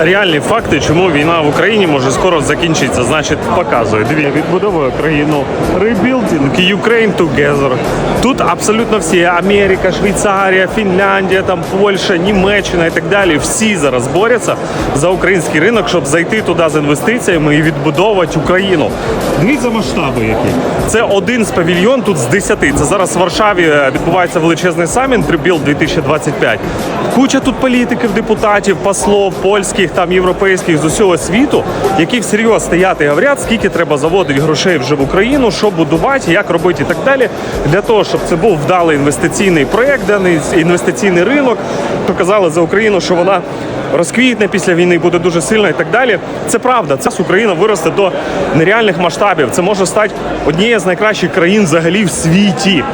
реальні факти, чому війна в Україні може скоро закінчитися. Значить, показує. Дивіться, відбудовує країну. Rebuilding Ukraine together. Тут абсолютно всі Америка, Швейцарія, Фінляндія, там Польща, Німеччина і так далі. Всі зараз борються за український ринок, щоб зайти туди з інвестиціями і відбудовувати Україну. Дивіться масштаби, які це один з павільйон тут з 10. Це зараз в Варшаві відбувається величезний саміт Rebuild 2025. Куча тут політиків, депутатів, послов, польських, там європейських з усього світу, які всерйоз стоять і говорять, скільки треба заводити грошей вже в Україну, що будувати, як робити і так далі, для того, щоб це був вдалий інвестиційний проєкт, даний інвестиційний ринок. Показали за Україну, що вона розквітне після війни, буде дуже сильна і так далі. Це правда. Це Україна виросте до нереальних масштабів. Це може стати однією з найкращих країн взагалі в світі.